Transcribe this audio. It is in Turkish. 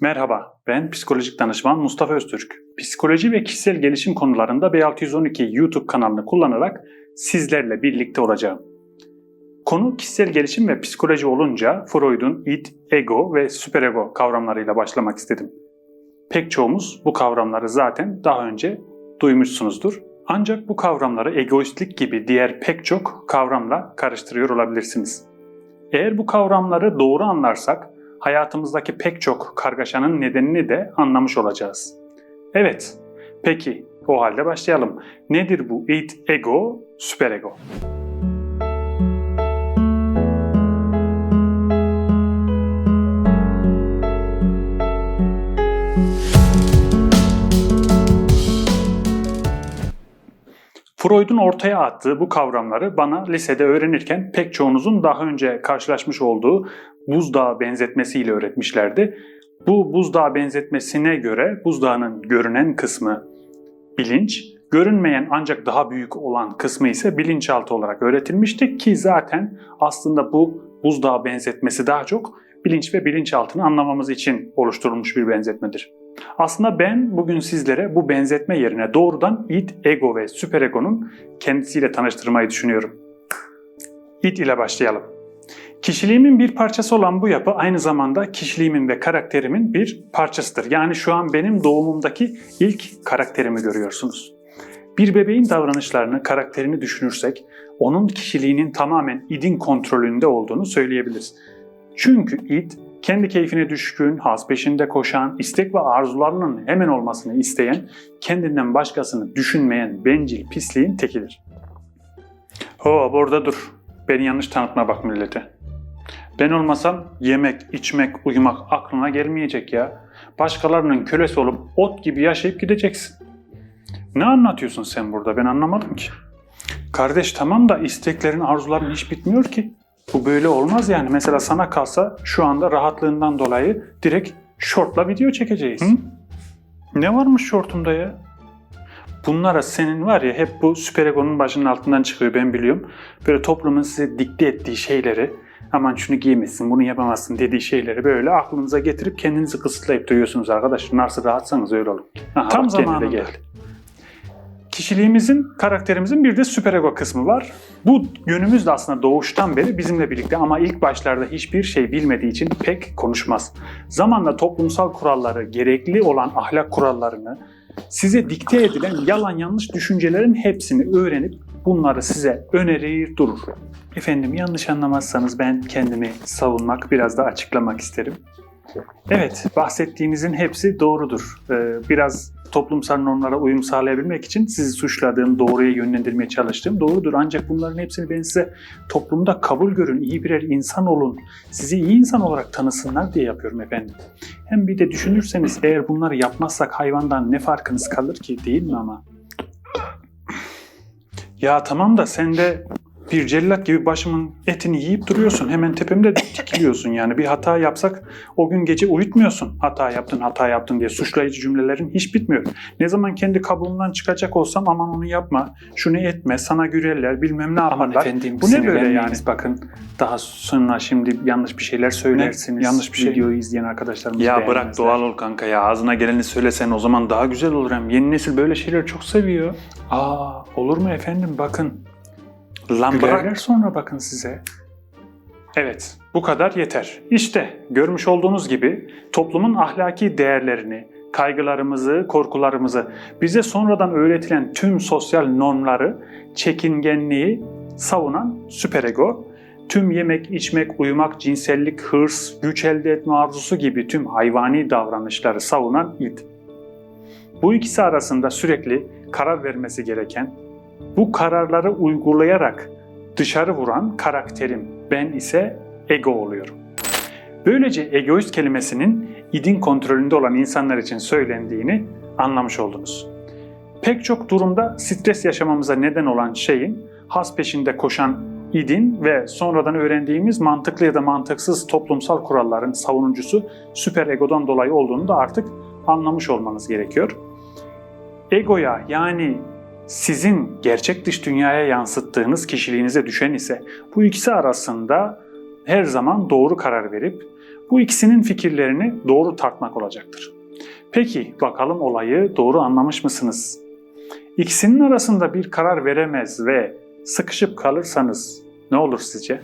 Merhaba, ben psikolojik danışman Mustafa Öztürk. Psikoloji ve kişisel gelişim konularında B612 YouTube kanalını kullanarak sizlerle birlikte olacağım. Konu kişisel gelişim ve psikoloji olunca Freud'un id, ego ve süperego kavramlarıyla başlamak istedim. Pek çoğumuz bu kavramları zaten daha önce duymuşsunuzdur. Ancak bu kavramları egoistlik gibi diğer pek çok kavramla karıştırıyor olabilirsiniz. Eğer bu kavramları doğru anlarsak hayatımızdaki pek çok kargaşanın nedenini de anlamış olacağız. Evet, peki o halde başlayalım. Nedir bu id, ego, süperego? Freud'un ortaya attığı bu kavramları bana lisede öğrenirken pek çoğunuzun daha önce karşılaşmış olduğu buzdağı benzetmesiyle öğretmişlerdi. Bu buzdağı benzetmesine göre buzdağının görünen kısmı bilinç, görünmeyen ancak daha büyük olan kısmı ise bilinçaltı olarak öğretilmişti ki zaten aslında bu buzdağı benzetmesi daha çok bilinç ve bilinçaltını anlamamız için oluşturulmuş bir benzetmedir. Aslında ben bugün sizlere bu benzetme yerine doğrudan id, ego ve süperegonun kendisiyle tanıştırmayı düşünüyorum. İd ile başlayalım. Kişiliğimin bir parçası olan bu yapı aynı zamanda kişiliğimin ve karakterimin bir parçasıdır. Yani şu an benim doğumumdaki ilk karakterimi görüyorsunuz. Bir bebeğin davranışlarını, karakterini düşünürsek onun kişiliğinin tamamen idin kontrolünde olduğunu söyleyebiliriz. Çünkü id kendi keyfine düşkün, haz peşinde koşan, istek ve arzularının hemen olmasını isteyen, kendinden başkasını düşünmeyen bencil pisliğin tekidir. Hop orada dur. Beni yanlış tanıtma bak millete. Ben olmasam yemek, içmek, uyumak aklına gelmeyecek ya. Başkalarının kölesi olup ot gibi yaşayıp gideceksin. Ne anlatıyorsun sen burada ben anlamadım ki. Kardeş tamam da isteklerin, arzuların hiç bitmiyor ki. Bu böyle olmaz yani. Mesela sana kalsa şu anda rahatlığından dolayı direkt şortla video çekeceğiz. Hı? Ne varmış şortumda ya? Bunlara senin var ya hep bu süperegonun başının altından çıkıyor ben biliyorum. Böyle toplumun size dikte ettiği şeyleri aman şunu giymesin, bunu yapamazsın dediği şeyleri böyle aklınıza getirip kendinizi kısıtlayıp duruyorsunuz arkadaşlar. Nasıl rahatsanız öyle olun. Aha, Tam zamanında geldi. Kişiliğimizin, karakterimizin bir de süperego kısmı var. Bu yönümüz de aslında doğuştan beri bizimle birlikte ama ilk başlarda hiçbir şey bilmediği için pek konuşmaz. Zamanla toplumsal kuralları, gerekli olan ahlak kurallarını, size dikte edilen yalan yanlış düşüncelerin hepsini öğrenip bunları size önerir durur. Efendim yanlış anlamazsanız ben kendimi savunmak, biraz da açıklamak isterim. Evet, bahsettiğinizin hepsi doğrudur. Ee, biraz toplumsal normlara uyum sağlayabilmek için sizi suçladığım, doğruya yönlendirmeye çalıştığım doğrudur. Ancak bunların hepsini ben size toplumda kabul görün, iyi birer insan olun, sizi iyi insan olarak tanısınlar diye yapıyorum efendim. Hem bir de düşünürseniz eğer bunları yapmazsak hayvandan ne farkınız kalır ki değil mi ama? Ya tamam da sen de bir cellat gibi başımın etini yiyip duruyorsun. Hemen tepemde dikiliyorsun yani. Bir hata yapsak o gün gece uyutmuyorsun. Hata yaptın, hata yaptın diye suçlayıcı cümlelerin hiç bitmiyor. Ne zaman kendi kabuğumdan çıkacak olsam aman onu yapma, şunu etme, sana gülerler, bilmem ne yaparlar. Aman efendim Bu ne böyle yani? Bakın daha sonra şimdi yanlış bir şeyler söylersiniz. Yanlış bir şey. Videoyu izleyen arkadaşlarımız Ya bırak doğal ol kanka ya ağzına geleni söylesen o zaman daha güzel olur hem. Yeni nesil böyle şeyleri çok seviyor. Aa olur mu efendim bakın. Lan bırak. sonra bakın size. Evet, bu kadar yeter. İşte görmüş olduğunuz gibi toplumun ahlaki değerlerini, kaygılarımızı, korkularımızı, bize sonradan öğretilen tüm sosyal normları, çekingenliği savunan süperego, tüm yemek, içmek, uyumak, cinsellik, hırs, güç elde etme arzusu gibi tüm hayvani davranışları savunan id. Bu ikisi arasında sürekli karar vermesi gereken, bu kararları uygulayarak dışarı vuran karakterim, ben ise ego oluyorum. Böylece egoist kelimesinin idin kontrolünde olan insanlar için söylendiğini anlamış oldunuz. Pek çok durumda stres yaşamamıza neden olan şeyin has peşinde koşan idin ve sonradan öğrendiğimiz mantıklı ya da mantıksız toplumsal kuralların savunucusu süper egodan dolayı olduğunu da artık anlamış olmanız gerekiyor. Egoya yani sizin gerçek dış dünyaya yansıttığınız kişiliğinize düşen ise bu ikisi arasında her zaman doğru karar verip Bu ikisinin fikirlerini doğru tartmak olacaktır. Peki bakalım olayı doğru anlamış mısınız? İkisinin arasında bir karar veremez ve sıkışıp kalırsanız ne olur sizce?